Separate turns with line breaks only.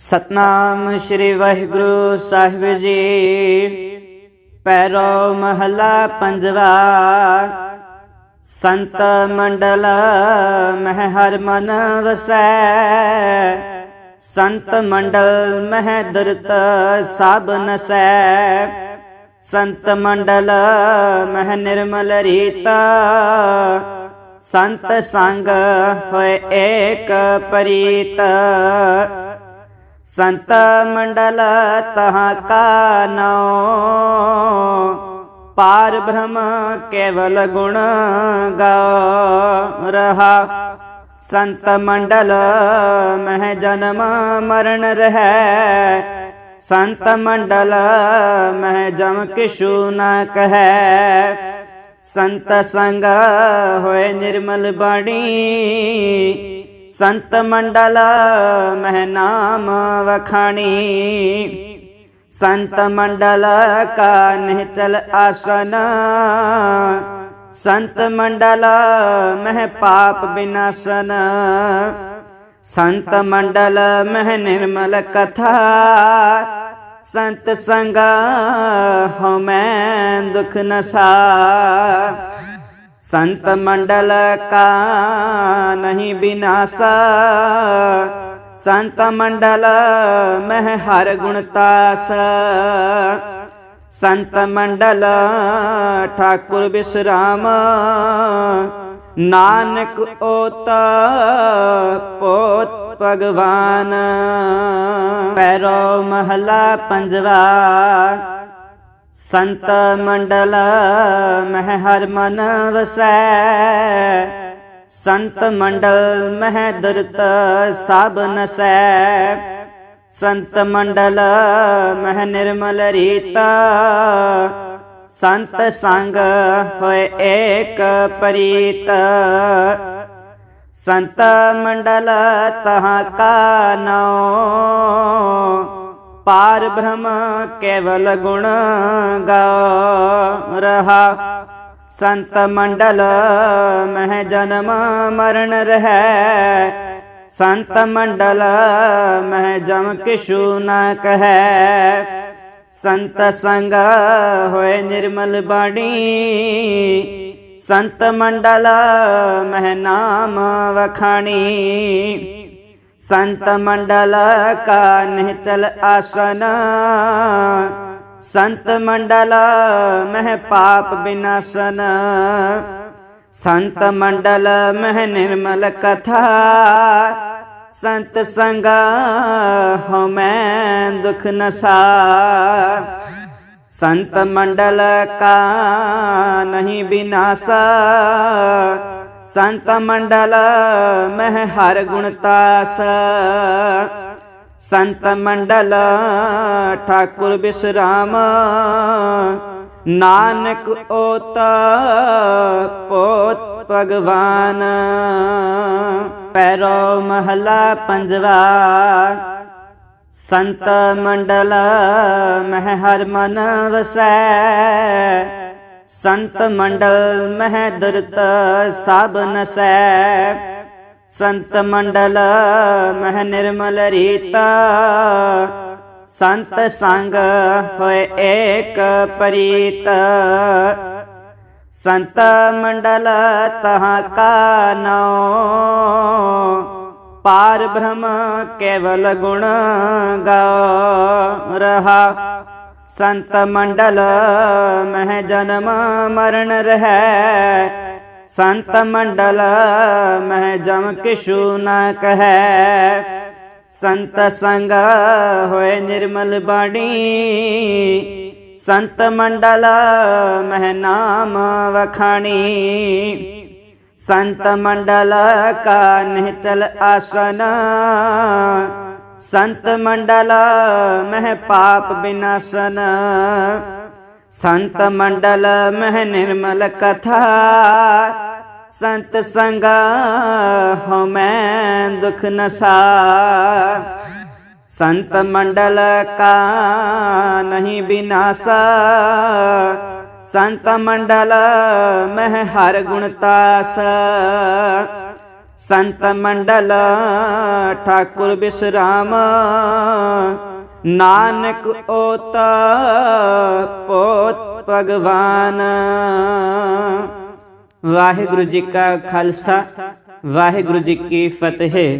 ਸਤਨਾਮ ਸ੍ਰੀ ਵਾਹਿਗੁਰੂ ਸਾਹਿਬ ਜੀ। ਪੈਰੋ ਮਹਲਾ ਪੰਜਵਾ। ਸੰਤ ਮੰਡਲ ਮਹਿ ਹਰ ਮਨ ਵਸੈ। ਸੰਤ ਮੰਡਲ ਮਹਿ ਦੁਰਤ ਸਭ ਨਸੈ। ਸੰਤ ਮੰਡਲ ਮਹਿ ਨਿਰਮਲ ਰੀਤਾ। ਸੰਤ ਸੰਗ ਹੋਏ ਏਕ ਪਰੀਤ। ਸੰਤ ਮੰਡਲ ਤਹਾਂ ਕਾ ਨਾਉ ਪਾਰ ਬ੍ਰਹਮ ਕੇਵਲ ਗੁਣ ਗਾ ਰਹਾ ਸੰਤ ਮੰਡਲ ਮਹਿ ਜਨਮ ਮਰਨ ਰਹੈ। ਸੰਤ ਮੰਡਲ ਮਹਿ ਜਮ ਕਿਛੂ ਨ ਕਹੈ। ਸੰਤ ਸੰਗ ਹੋਏ ਨਿਰਮਲ ਬਾਣੀ। ਸੰਤ ਮੰਡਲ, ਮਹਿ ਨਾਮ ਵਖਾਣੀ। ਸੰਤ ਮੰਡਲ ਕਾ ਨਿਹਚਲ ਆਸਨ। ਸੰਤ ਮੰਡਲ, ਮਹਿ ਪਾਪ ਬਿਨਾਸਨ। ਸੰਤ ਮੰਡਲ, ਮਹਿ ਨਿਰਮਲ ਕਥਾ। ਸੰਤ ਸੰਗਾ ਹਮੈ ਦੁਖ ਨਸਾ। ਸੰਤ ਮੰਡਲ ਕਾ ਨਹੀਂ ਬਿਨਾਸਾ। ਸੰਤ ਮੰਡਲ ਮਹਿ ਹਰ ਗੁਣ ਤਾਸ। ਸੰਤ ਮੰਡਲ ਠਾਕੁਰ ਬਿਸਰਾਮ। ਨਾਨਕ ਓਤ ਪੋਤ ਭਗਵਾਨ। ਪੈਰੋ ਮਹਲਾ ਪੰਜਵਾ। ਸੰਤ ਮੰਡਲ ਮਹਿ ਹਰ ਮਨ ਵਸੈ। ਸੰਤ ਮੰਡਲ ਮਹਿ ਦੁਰਤ ਸਭ ਨਸੈ। ਸੰਤ ਮੰਡਲ ਮਹਿ ਨਿਰਮਲ ਰੀਤ। ਸੰਤ ਸੰਗ ਹੋਏ ਏਕ ਪਰੀਤ। ਸੰਤ ਮੰਡਲ ਤਹਾਂ ਕਾ ਨਾਉ। ਪਾਰ ਬ੍ਰਹਮ ਕੇਵਲ ਗੁਣ ਗਾ ਰਹਾ। ਸੰਤ ਮੰਡਲ ਮਹਿ ਜਨਮ ਮਰਨ ਰਹੈ। ਸੰਤ ਮੰਡਲ ਮਹਿ ਜਮ ਕਿਛੂ ਨ ਕਹੈ। ਸੰਤ ਸੰਗ ਹੋਏ ਨਿਰਮਲ ਬਾਣੀ। ਸੰਤ ਮੰਡਲ ਮਹਿ ਨਾਮ ਵਖਾਣੀ। ਸੰਤ ਮੰਡਲ ਕਾ ਨਿਹਚਲ ਆਸਨ। ਸੰਤ ਮੰਡਲ ਮਹਿ ਪਾਪ ਬਿਨਾਸਨ। ਸੰਤ ਮੰਡਲ ਮਹਿ ਨਿਰਮਲ ਕਥਾ। ਸੰਤ ਸੰਗਾ ਹਮੈ ਦੁਖ ਨਸਾ। ਸੰਤ ਮੰਡਲ ਕਾ ਨਹੀਂ ਬਿਨਾਸਾ। ਸੰਤ ਮੰਡਲ ਮਹਿ ਹਰ ਗੁਣ ਤਾਸ। ਸੰਤ ਮੰਡਲ ਠਾਕੁਰ ਬਿਸਰਾਮ। ਨਾਨਕ ਓਤ ਪੋਤ ਭਗਵਾਨ। ਪੈਰੋ ਮਹਲਾ ਪੰਜਵਾ। ਸੰਤ ਮੰਡਲ ਮਹਿ ਹਰ ਮਨ ਵਸੈ। ਸੰਤ ਮੰਡਲ ਮਹਿ ਦੁਰਤ ਸਭ ਨਸੈ। ਸੰਤ ਮੰਡਲ ਮਹਿ ਨਿਰਮਲ ਰੀਤਾ। ਸੰਤ ਸੰਗ ਹੋਏ ਏਕ ਪਰੀਤ। ਸੰਤ ਮੰਡਲ ਤਹਾਂ ਕਾ ਨਾਉ। ਪਾਰ ਬ੍ਰਹਮ ਕੇਵਲ ਗੁਣ ਗਾ ਰਹਾ। ਸੰਤ ਮੰਡਲ, ਮਹਿ ਜਨਮ ਮਰਨ ਰਹੈ। ਸੰਤ ਮੰਡਲ, ਮਹਿ ਜਮ ਕਿਛੂ ਨ ਕਹੈ। ਸੰਤ ਸੰਗ ਹੋਏ ਨਿਰਮਲ ਬਾਣੀ। ਸੰਤ ਮੰਡਲ, ਮਹਿ ਨਾਮ ਵਖਾਣੀ। ਸੰਤ ਮੰਡਲ ਕਾ ਨਿਹਚਲ ਆਸਨ। ਸੰਤ ਮੰਡਲ ਮਹਿ ਪਾਪ ਬਿਨਾਸਨ। ਸੰਤ ਮੰਡਲ ਮਹਿ ਨਿਰਮਲ ਕਥਾ। ਸੰਤ ਸੰਗਾ ਹਮੈ ਦੁਖ ਨਸਾ। ਸੰਤ ਮੰਡਲ ਕਾ ਨਹੀਂ ਬਿਨਾਸਾ। ਸੰਤ ਮੰਡਲ ਮਹਿ ਹਰ ਗੁਣ ਤਾਸ। ਸੰਤ ਮੰਡਲ, ਠਾਕੁਰ ਬਿਸਰਾਮ। ਨਾਨਕ ਓਤਾ, ਪੋਤ ਭਗਵਾਨ। ਵਾਹਿਗੁਰੂ ਜੀ ਕਾ ਖਾਲਸਾ, ਵਾਹਿਗੁਰੂ ਜੀ ਕੀ ਫਤਿਹ।